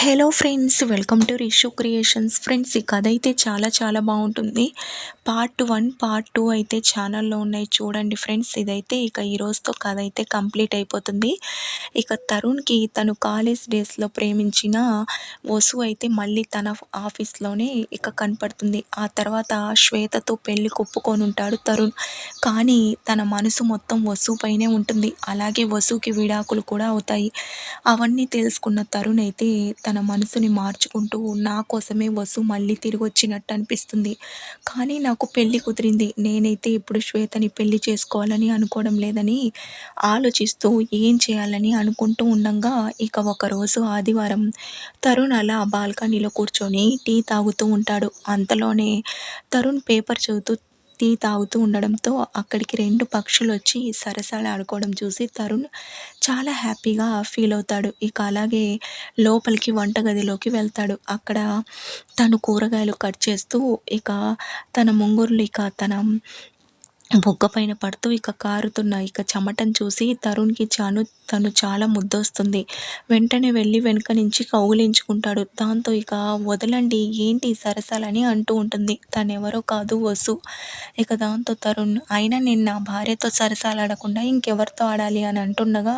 Hello friends welcome to Rishu creations. Friends ఈ కథ అయితే చాలా చాలా బాగుంటుంది. పార్ట్ వన్ పార్ట్ టూ అయితే ఛానల్లో ఉన్నాయి చూడండి ఫ్రెండ్స్. ఇదైతే ఇక ఈ రోజుతో కథ అయితే కంప్లీట్ అయిపోతుంది. ఇక తరుణ్కి తను కాలేజ్ డేస్లో ప్రేమించిన వసు అయితే మళ్ళీ తన ఆఫీస్లోనే ఇక కనపడుతుంది. ఆ తర్వాత శ్వేతతో పెళ్ళి కొప్పుకొని ఉంటాడు తరుణ్. కానీ తన మనసు మొత్తం వసు పైనే ఉంటుంది. అలాగే వసుకి విడాకులు కూడా అవుతాయి. అవన్నీ తెలుసుకున్న తరుణ్ అయితే తన మనసుని మార్చుకుంటూ నా కోసమే వసు మళ్ళీ తిరిగి వచ్చినట్టు అనిపిస్తుంది. కానీ నాకు పెళ్ళి కుదిరింది. నేనైతే ఇప్పుడు శ్వేతని పెళ్ళి చేసుకోవాలని అనుకోవడం లేదని ఆలోచిస్తూ ఏం చేయాలని అనుకుంటూ ఉండగా ఇక ఒకరోజు ఆదివారం తరుణ్ అలా బాల్కనీలో కూర్చొని టీ తాగుతూ ఉంటాడు. అంతలోనే తరుణ్ పేపర్ చదువుతూ టీ తాగుతూ ఉండడంతో అక్కడికి రెండు పక్షులు వచ్చి సరసాలు ఆడుకోవడం చూసి తరుణ్ చాలా హ్యాపీగా ఫీల్ అవుతాడు. ఇక అలాగే లోపలికి వంటగదిలోకి వెళ్తాడు. అక్కడ తను కూరగాయలు కట్ చేస్తూ ఇక తన ముంగురులు ఇక తన బొగ్గ పైన పడుతూ ఇక కారుతున్న ఇక చెమటను చూసి తరుణ్కి చాను తను చాలా ముద్దొస్తుంది. వెంటనే వెళ్ళి వెనుక నుంచి కౌగులించుకుంటాడు. దాంతో ఇక వదలండి ఏంటి సరసాలని? అంటూ ఉంటుంది. తనెవరో కాదు వసు. ఇక దాంతో తరుణ్ అయినా నేను నా భార్యతో సరసాలు ఆడకుండా ఇంకెవరితో ఆడాలి? అని అంటుండగా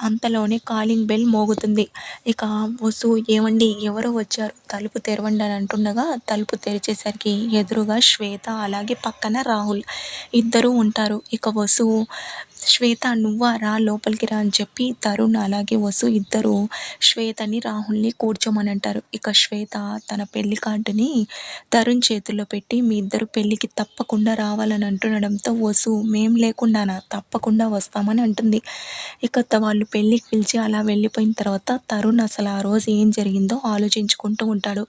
అంతలోనే కాలింగ్ బెల్ మోగుతుంది. ఇక వసు ఏమండి ఎవరో వచ్చారు? తలుపు తెరవండి అని అంటుండగా తలుపు తెరిచేసరికి ఎదురుగా శ్వేత అలాగే పక్కన రాహుల్. ఇద్దరు ఉంటారు. ఇక వసు శ్వేత నువ్వా రా లోపలికి రా అని చెప్పి తరుణ్ అలాగే వసు ఇద్దరు శ్వేతని రాహుల్ని కూర్చోమని అంటారు. ఇక శ్వేత తన పెళ్ళి కార్డుని తరుణ్ చేతుల్లో పెట్టి మీ ఇద్దరు పెళ్ళికి తప్పకుండా రావాలని అంటుండడంతో వసు మేం లేకుండానా తప్పకుండా వస్తామని అంటుంది. ఇక వాళ్ళు పెళ్ళికి పిలిచి అలా వెళ్ళిపోయిన తర్వాత తరుణ్ అసలు ఆ రోజు ఏం జరిగిందో ఆలోచించుకుంటూ ఉంటాడు.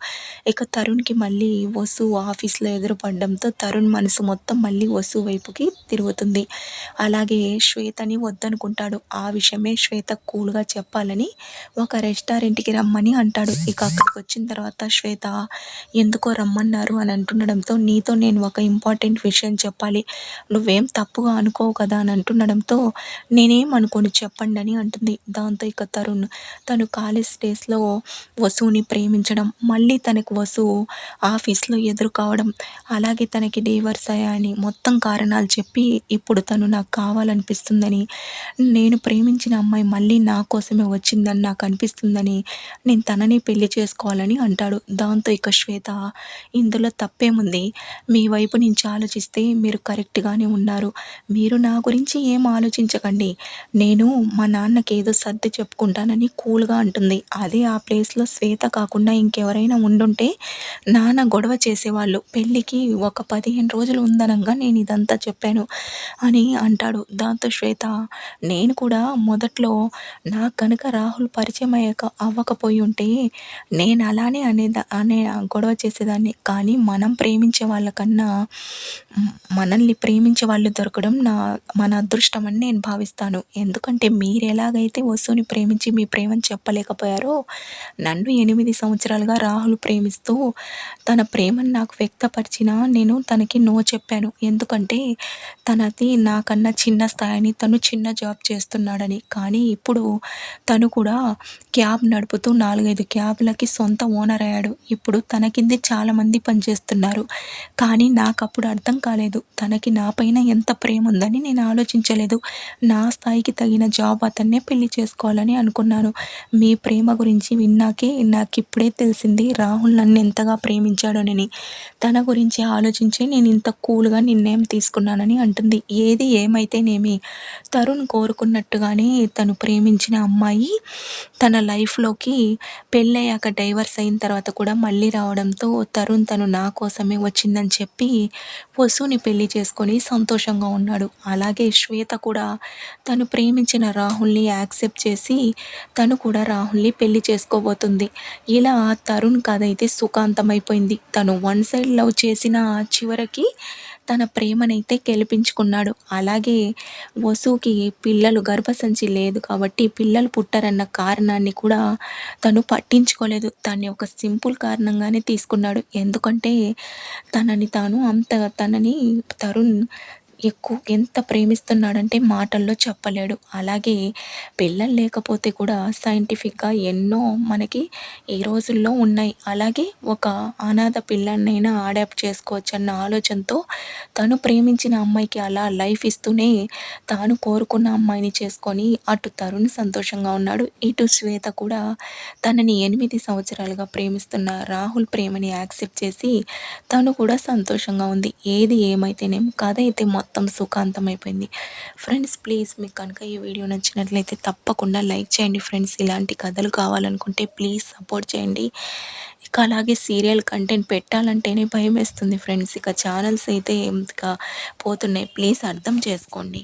ఇక తరుణ్కి మళ్ళీ వసు ఆఫీస్లో ఎదురుపడడంతో తరుణ్ మనసు మొత్తం మళ్ళీ వసు వైపుకి తిరుగుతుంది. అలాగే శ్వేతని వద్దనుకుంటాడు. ఆ విషయమే శ్వేత కూల్గా చెప్పాలని ఒక రెస్టారెంట్కి రమ్మని అంటాడు. ఇక అక్కడికి వచ్చిన తర్వాత శ్వేత ఎందుకో రమ్మన్నారు? అని అంటుండడంతో నీతో నేను ఒక ఇంపార్టెంట్ విషయం చెప్పాలి. నువ్వేం తప్పుగా అనుకోవు కదా? అని అంటుండడంతో నేనేం అనుకోను చెప్పండి అని అంటుంది. దాంతో ఇక తరుణ్ తను కాలేజ్ డేస్లో వసువుని ప్రేమించడం మళ్ళీ తనకు వసు ఆఫీస్లో ఎదురు కావడం అలాగే తనకి డీవర్స్ అయ్యాయని మొత్తం కారణం కారణాలు చెప్పి ఇప్పుడు తను నాకు కావాలనిపిస్తుందని నేను ప్రేమించిన అమ్మాయి మళ్ళీ నా కోసమే వచ్చిందని నాకు అనిపిస్తుందని నేను తనని పెళ్ళి చేసుకోవాలని అంటాడు. దాంతో ఇక శ్వేత ఇందులో తప్పేముంది? మీ వైపు నుంచి ఆలోచిస్తే మీరు కరెక్ట్గానే ఉన్నారు. మీరు నా గురించి ఏం ఆలోచించకండి. నేను మా నాన్నకి ఏదో సర్ది చెప్పుకుంటానని కూల్గా అంటుంది. అదే ఆ ప్లేస్లో శ్వేత కాకుండా ఇంకెవరైనా ఉండుంటే నాన్న గొడవ చేసేవాళ్ళు. పెళ్ళికి ఒక పదిహేను రోజులు ఉందనంగా నేను ఇదంతా చెప్పాను అని అంటాడు. దాంతో శ్వేత నేను కూడా మొదట్లో నాకు కనుక రాహుల్ పరిచయం అయ్యాక అవ్వకపోయి ఉంటే నేను అలానే అనేదా అనే గొడవ చేసేదాన్ని. కానీ మనం ప్రేమించే వాళ్ళకన్నా మనల్ని ప్రేమించే వాళ్ళు దొరకడం నా మన అదృష్టం అని నేను భావిస్తాను. ఎందుకంటే మీరు ఎలాగైతే వస్తువుని ప్రేమించి మీ ప్రేమను చెప్పలేకపోయారో నన్ను ఎనిమిది సంవత్సరాలుగా రాహుల్ ప్రేమిస్తూ తన ప్రేమను నాకు వ్యక్తపరిచిన నేను తనకి నో చెప్పాను. ఎందుకంటే తనది నాకన్నా చిన్న స్థాయిని తను చిన్న జాబ్ చేస్తున్నాడని. కానీ ఇప్పుడు తను కూడా క్యాబ్ నడుపుతూ నాలుగైదు క్యాబ్లకి సొంత ఓనర్ అయ్యాడు. ఇప్పుడు తన కింది చాలామంది పనిచేస్తున్నారు. కానీ నాకు అప్పుడు అర్థం కాలేదు. తనకి నా పైన ఎంత ప్రేమ ఉందని నేను ఆలోచించలేదు. నా స్థాయికి తగిన జాబ్ అతన్నే పెళ్ళి చేసుకోవాలని అనుకున్నాను. మీ ప్రేమ గురించి విన్నాకే నాకు ఇప్పుడే తెలిసింది రాహుల్ నన్ను ఎంతగా ప్రేమించాడోనని. తన గురించి ఆలోచించి నేను ఇంత కూల్గా నిర్ణయం తీసుకున్నానని అంటుంది. ఏది ఏమైతేనేమి. తరుణ్ కోరుకున్నట్టుగానే తను ప్రేమించిన అమ్మాయి తన లైఫ్లోకి పెళ్ళయ్యాక డైవర్స్ అయిన తర్వాత కూడా మళ్ళీ రావడంతో తరుణ్ తను నా కోసమే వచ్చిందని చెప్పి వసుని పెళ్ళి చేసుకొని సంతోషంగా ఉన్నాడు. అలాగే శ్వేత కూడా తను ప్రేమించిన రాహుల్ని యాక్సెప్ట్ చేసి తను కూడా రాహుల్ని పెళ్ళి చేసుకోబోతుంది. ఇలా తరుణ్ కథ అయితే సుఖాంతమైపోయింది. తను వన్ సైడ్ లవ్ చేసిన చివరికి తన ప్రేమనైతే గెలిపించుకున్నాడు. అలాగే వసుకి పిల్లలు గర్భసంచి లేదు కాబట్టి పిల్లలు పుట్టరన్న కారణాన్ని కూడా తను పట్టించుకోలేదు. దాన్ని ఒక సింపుల్ కారణంగానే తీసుకున్నాడు. ఎందుకంటే తనని తాను అంత తనని తరుణ్ ఎక్కువ ఎంత ప్రేమిస్తున్నాడంటే మాటల్లో చెప్పలేడు. అలాగే పిల్లలు లేకపోతే కూడా సైంటిఫిక్గా ఎన్నో మనకి ఈ రోజుల్లో ఉన్నాయి. అలాగే ఒక అనాథ పిల్లన్నైనా అడాప్ట్ చేసుకోవచ్చు అన్న ఆలోచనతో తను ప్రేమించిన అమ్మాయికి అలా లైఫ్ ఇస్తూనే తాను కోరుకున్న అమ్మాయిని చేసుకొని అటు తరుణ్ సంతోషంగా ఉన్నాడు. ఇటు శ్వేత కూడా తనని ఎనిమిది సంవత్సరాలుగా ప్రేమిస్తున్న రాహుల్ ప్రేమని యాక్సెప్ట్ చేసి తను కూడా సంతోషంగా ఉంది. ఏది ఏమైతేనేం కథ అయితే మొత్తం మొత్తం సుఖాంతమైపోయింది ఫ్రెండ్స్ ప్లీజ్ మీకు కనుక ఈ వీడియో నచ్చినట్లయితే తప్పకుండా లైక్ చేయండి ఫ్రెండ్స్ ఇలాంటి కథలు కావాలనుకుంటే ప్లీజ్ సపోర్ట్ చేయండి. ఇక అలాగే సీరియల్ కంటెంట్ పెట్టాలంటేనే భయం వేస్తుంది ఫ్రెండ్స్ ఇక ఛానల్స్ అయితే ఇక పోతున్నాయి. ప్లీజ్ అర్థం చేసుకోండి.